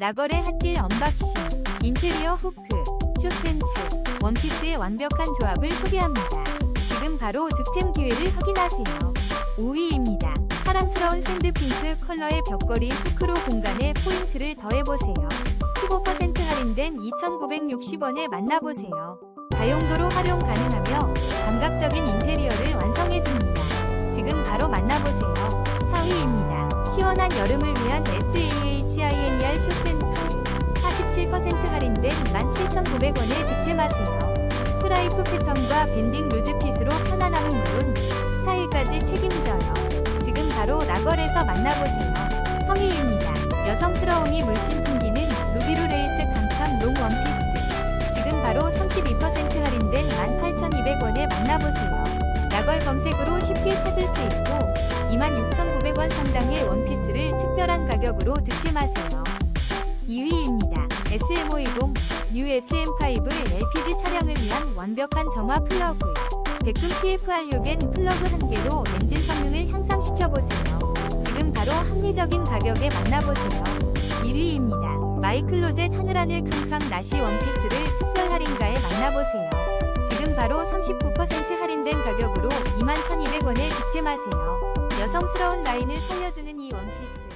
라걸의 핫딜 언박싱, 인테리어 후크, 숏팬츠, 원피스의 완벽한 조합을 소개합니다. 지금 바로 득템 기회를 확인하세요. 5위입니다. 사랑스러운 샌드핑크 컬러의 벽걸이 후크로 공간에 포인트를 더해보세요. 15% 할인된 2,960원에 만나보세요. 다용도로 활용 가능하며 감각적인 인테리어를 완성해줍니다. 지금 바로 만나보세요. 4위입니다. 시원한 여름을 위한 SAHINER 쇼팬츠 47% 할인된 17,900원에 득템하세요. 스트라이프 패턴과 밴딩 루즈핏으로 편안함은 물론 스타일까지 책임져요. 지금 바로 라걸에서 만나보세요. 3위입니다. 여성스러움이 물씬 풍기는 루비루 레이스 캄캄 롱 원피스. 지금 바로 32% 할인된 18,200원에 만나보세요. 라걸 검색으로 쉽게 찾을 수 있고 26,900원 상당의 원피스를 특별한 가격으로 득템하세요. 2위입니다. SM520 뉴 SM5 LPG 차량을 위한 완벽한 정화 플러그. 백금 PFR6엔 플러그 한 개로 엔진 성능을 향상시켜보세요. 지금 바로 합리적인 가격에 만나보세요. 1위입니다. 마이클로젯 하늘하늘 캉캉 나시 원피스를 특별 할인가에 만나보세요. 지금 바로 39% 할인된 가격으로 21,200원에 득템하세요. 여성스러운 라인을 살려주는 이 원피스.